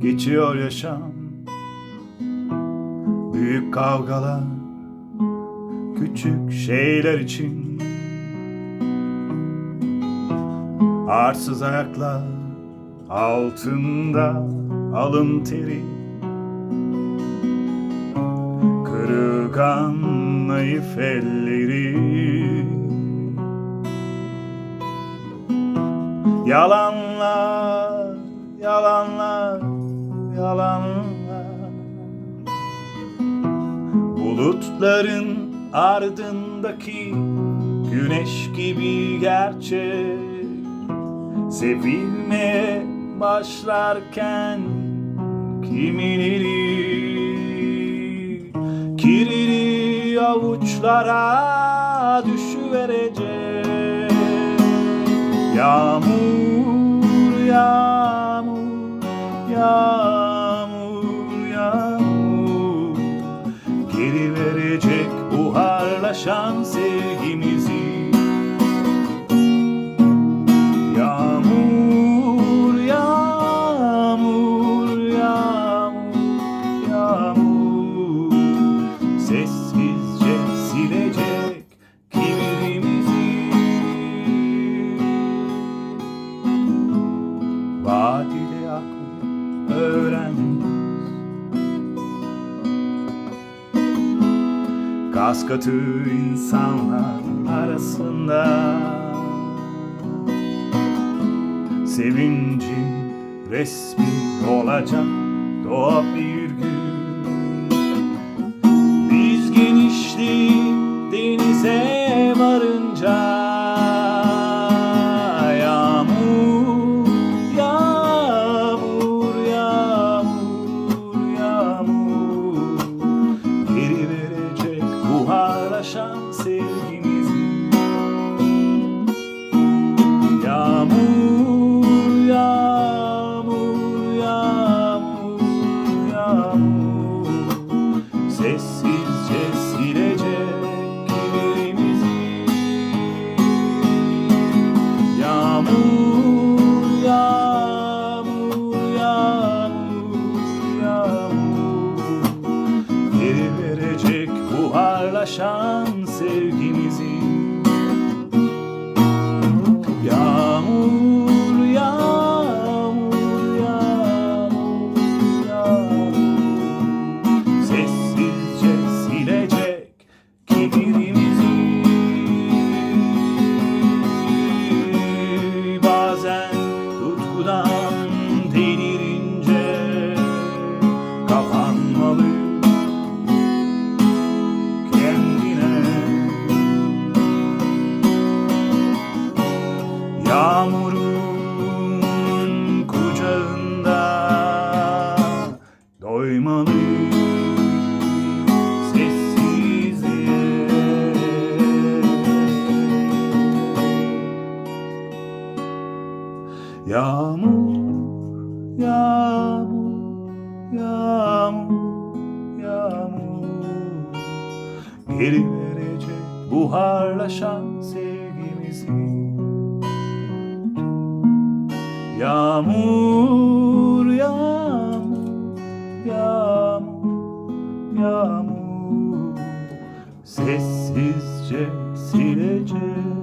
geçiyor yaşam. Büyük kavgalar Küçük şeyler için. Arsız ayaklar Altında alın teri. Kırılgan naif elleri. Yalanlar, yalanlar, yalanlar. Bulutların ardındaki güneş gibi gerçek. Sevilmeye başlarken kimileri Kirli avuçlara düşüverecek. Yağmur, buharlaşan sevgimizi Gaz katı insanlar arasında. Sevincin resmi olacak doğal bir gün buharlaşan sevgimizi Yağmur, yağmur, yağmur, yağmur. Sessizce silecek kirimizi Yağmur, yağmur, yağmur, yağmur. Geri verecek buharlaşan Yağmur, yağmur, yağmur, Geri verecek buharlaşan sevgimizi. Yağmur, yağmur, yağmur, yağmur. Sessizce silecek